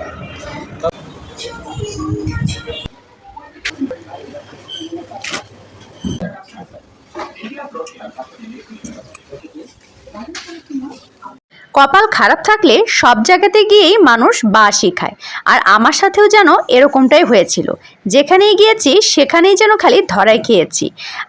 啊。কপাল খারাপ থাকলে সব জায়গাতে গিয়েই মানুষ বা শিখায়। আর আমার সাথেও যেন এরকমটাই হয়েছিল। যেখানেই গিয়েছি, সেখানেই যেন খালি ধরাই খেয়েছি।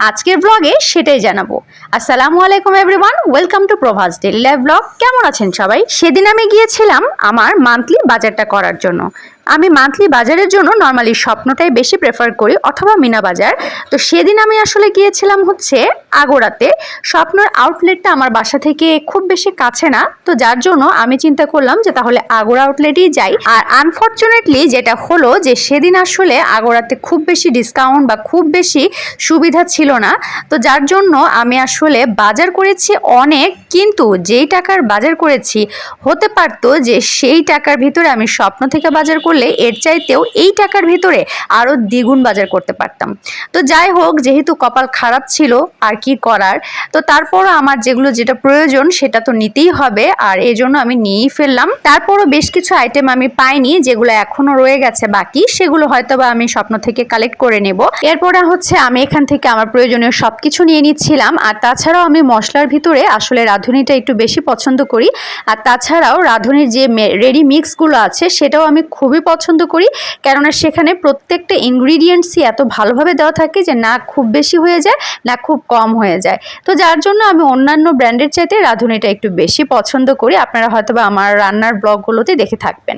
আজকের ব্লগে সেটাই জানাব। আসসালামু আলাইকুম everyone welcome to Prabhas daily live vlog কেমন আছেন সবাই? সেদিন আমি গিয়েছিলাম আমার মান্থলি বাজারটা করার জন্য। আমি মান্থলি বাজারের জন্য নর্মালি স্বপ্নটাই বেশি প্রেফার করি অথবা মিনা বাজার। তো সেদিন আমি আসলে গিয়েছিলাম হচ্ছে আগোড়াতে স্বপ্নর আউটলেটটা আমার বাসা থেকে খুব বেশি কাছে না। তো যার জন্য আমি চিন্তা করলাম যে তাহলে আগোড়া আউটলেটেই যাই। আর আনফর্চুনেটলি যেটা হলো যে সেদিন আসলে আগোড়াতে খুব বেশি ডিসকাউন্ট বা খুব বেশি সুবিধা ছিল না। তো যার জন্য আমি আসলে বাজার করেছি অনেক, কিন্তু যেই টাকার বাজার করেছি হতে পারতো যে সেই টাকার ভিতরে আমি স্বপ্ন থেকে বাজার করলে এর চাইতেও এই টাকার ভিতরে আরও দ্বিগুণ বাজার করতে পারতাম। তো যাই হোক, যেহেতু কপাল খারাপ ছিল, আর কি করার? তো তারপরও আমার যেগুলো যেটা প্রয়োজন সেটা তো নিতেই হবে, আর এই জন্য আমি নিয়েই ফেললাম। তারপরও বেশ কিছু আইটেম আমি পাইনি, যেগুলো এখনও রয়ে গেছে বাকি, সেগুলো হয়তো বা আমি স্বপ্ন থেকে কালেক্ট করে নেব। এরপরে হচ্ছে আমি এখান থেকে আমার প্রয়োজনীয় সব কিছু নিয়ে নিচ্ছিলাম, আর তাছাড়াও আমি মশলার ভিতরে আসলে রাঁধুনিটা একটু বেশি পছন্দ করি, আর তাছাড়াও রাঁধুনির যে রেডি মিক্সগুলো আছে, সেটাও আমি খুবই পছন্দ করি, কেননা সেখানে প্রত্যেকটা ইনগ্রিডিয়েন্টসই এত ভালোভাবে দেওয়া থাকে যে না খুব বেশি হয়ে যায়, না খুব কম হয়ে যায়। তো যার জন্য আমি অন্যান্য ব্র্যান্ডের চাইতে রাঁধুনিটা একটু বেশি পছন্দ করি, আপনারা হয়তো বা আমার রান্নার ব্লগগুলোতে দেখে থাকবেন।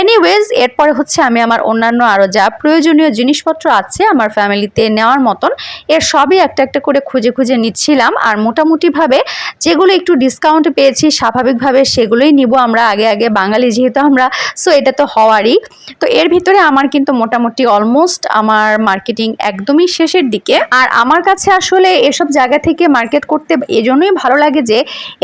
এনিওয়েজ এরপরে হচ্ছে আমি আমার অন্যান্য আরও যা প্রয়োজনীয় জিনিসপত্র আছে আমার ফ্যামিলিতে নেওয়ার মতন, এর সবই একটা একটা করে খুঁজে খুঁজে নিচ্ছিলাম। আর মোটামুটিভাবে যেগুলো একটু ডিসকাউন্ট পেয়েছি, স্বাভাবিকভাবে সেগুলোই নিব আমরা। আগে আগে বাঙালি যেহেতু আমরা সো এটা তো হওয়ারই। তো এর ভিতরে আমার কিন্তু মোটামুটি অলমোস্ট আমার মার্কেটিং একদমই শেষের দিকে। আর আমার কাছে আসলে এসব জায়গা থেকে মার্কেট করতে এজন্যই ভালো লাগে যে,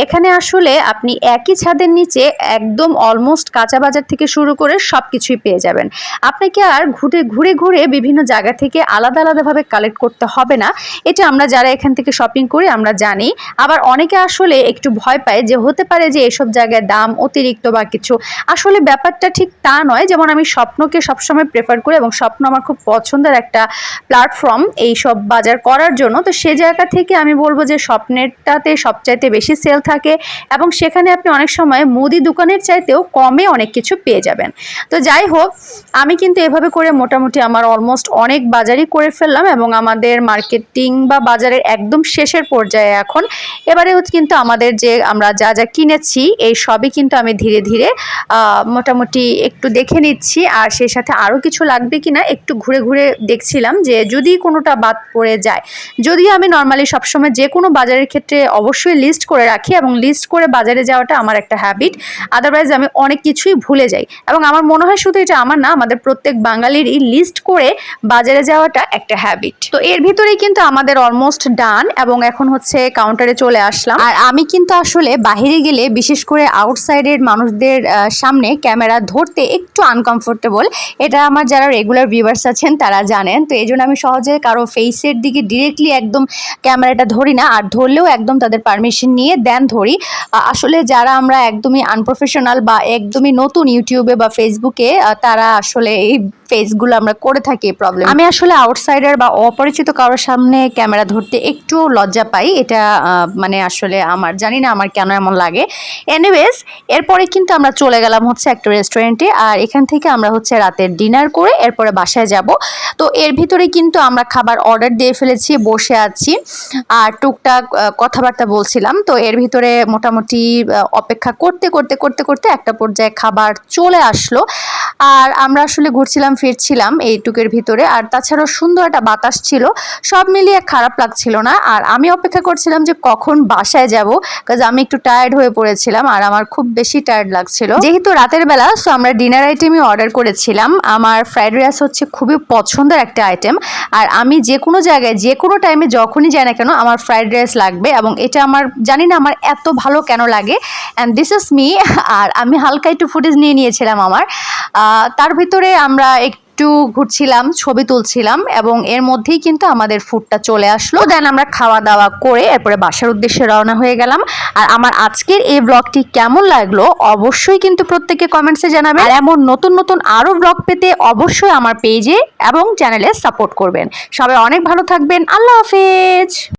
এখানে আসলে আপনি একই ছাদের নিচে একদম অলমোস্ট কাঁচা বাজার থেকে শুরু করে সব কিছুই পেয়ে যাবেন। আপনাকে আর ঘুরে ঘুরে ঘুরে বিভিন্ন জায়গা থেকে আলাদা, আলাদাভাবে কালেক্ট করতে হবে না। এটা আমরা যারা এখান থেকে শপিং করি, আমরা জানি। আবার অনেকে আসলে একটু ভয় পায় যে, হতে পারে যে, এসব জায়গায় দাম অতিরিক্ত বা কিছু। আসলে ব্যাপারটা ঠিক তা নয়। যেমন আমি স্বপ্নকে সবসময় প্রেফার করি এবং স্বপ্ন আমার খুব পছন্দের একটা প্ল্যাটফর্ম এই সব বাজার করার জন্য। তো সে জায়গা থেকে আমি বলব যে স্বপ্নেরটাতে সবচাইতে বেশি সেল থাকে এবং সেখানে আপনি অনেক সময় মুদি দোকানের চাইতেও কমে অনেক কিছু পেয়ে যাবেন। তো যাই হোক, আমি কিন্তু এভাবে করে মোটামুটি আমার অলমোস্ট অনেক বাজারই করে ফেললাম এবং আমাদের মার্কেটিং বা বাজারের একদম শেষের পর্যায়ে এখন। এবারে হচ্ছে কিন্তু আমাদের যে আমরা যা যা কিনেছি, এই সবই কিন্তু আমি ধীরে ধীরে মোটামুটি একটু দেখে নিচ্ছি। আর সেই সাথে আরও কিছু লাগবে কি না একটু ঘুরে ঘুরে দেখছিলাম যে যদি কোনোটা বাদ পড়ে যায়। যদিও আমি নর্মালি সবসময় যে কোনো বাজারের ক্ষেত্রে অবশ্যই লিস্ট করে রাখি এবং লিস্ট করে বাজারে যাওয়াটা আমার একটা হ্যাবিট আদারওয়াইজ আমি অনেক কিছুই ভুলে যাই। এবং আমার মনে হয় শুধু এটা আমার না, আমাদের প্রত্যেক বাঙালিরই লিস্ট করে বাজারে যাওয়াটা একটা হ্যাবিট তো এর ভিতরেই কিন্তু আমাদের অলমোস্ট ডান এবং এখন হচ্ছে কাউন্টারে চলে আসলাম। আর আমি কিন্তু আসলে বাইরে গেলে বিশেষ করে আউটসাইডের মানুষদের সামনে ক্যামেরা ধরতে একটু আনকমফোর্টেবল এটা আমার যারা রেগুলার ভিউয়ার্স আছেন তারা জানেন। তো এই জন্য আমি সহজে কারও ফেসের দিকে ডিরেক্টলি একদম ক্যামেরাটা ধরি না, আর ধরলেও একদম তাদের পারমিশন নিয়ে দেন ধরি। আসলে যারা আমরা একদমই আনপ্রফেশনাল বা একদমই নতুন ইউটিউবে বা ফেসবুকে তারা আসলে এই ফেসগুলো আমরা করে থাকি এই প্রবলেম আমি আসলে আউটসাইডার বা অপরিচিত কারোর সামনে ক্যামেরা ধরতে একটু লজ্জা পাই। এটা মানে আসলে আমার, জানি না আমার কেন এমন লাগে। এনিওয়েজ এরপরে কিন্তু আমরা চলে গেলাম হচ্ছে একটা রেস্টুরেন্টে আর এখান থেকে আমরা হচ্ছে রাতের ডিনার করে এরপরে বাসায় যাব। তো এর ভিতরে কিন্তু আমরা খাবার অর্ডার দিয়ে ফেলেছি, বসে আছি। আর টুকটাক কথাবার্তা বলছিলাম। তো এর ভিতরে মোটামুটি অপেক্ষা করতে করতে করতে করতে একটা পর্যায়ে খাবার চলে আসলো। আর আমরা আসলে ঘুরছিলাম, ফিরছিলাম এইটুকের ভিতরে। আর তাছাড়াও সুন্দর একটা বাতাস ছিল। সব মিলিয়ে খারাপ লাগছিল না। আর আমি অপেক্ষা করছিলাম যে কখন বাসায় যাব কাজ আমি একটু টায়ার্ড হয়ে পড়েছিলাম। আর আমার খুব বেশি টায়ার্ড লাগছিল। যেহেতু রাতের বেলা সো আমরা ডিনার আইটেমই অর্ডার করেছিলাম। আমার ফ্রাইড রাইস হচ্ছে খুবই পছন্দের একটা আইটেম আর আমি যে কোনো জায়গায়, যে কোনো টাইমে যখনই যাই না কেন, আমার ফ্রাইড রাইস লাগবে এবং এটা আমার, জানি না আমার এত ভালো কেন লাগে। অ্যান্ড দিস ইজ মি আর আমি হালকা একটু ফুটেজ নিয়ে নিয়েছিলাম আমার। তার ভিতরে আমরা একটু ঘুরছিলাম, ছবি তুলছিলাম এবং এর মধ্যেই কিন্তু আমাদের ফুডটা চলে আসলো। দেন আমরা খাওয়া দাওয়া করে এরপরে বাসার উদ্দেশ্যে রওনা হয়ে গেলাম। আর আমার আজকের এই ব্লগটি কেমন লাগল অবশ্যই কিন্তু প্রত্যেকে কমেন্টসে জানাবেন। আর এমন নতুন নতুন আরও ব্লগ পেতে অবশ্যই আমার পেজে এবং চ্যানেলে সাপোর্ট করবেন। সবাই অনেক ভালো থাকবেন। আল্লাহ হাফেজ!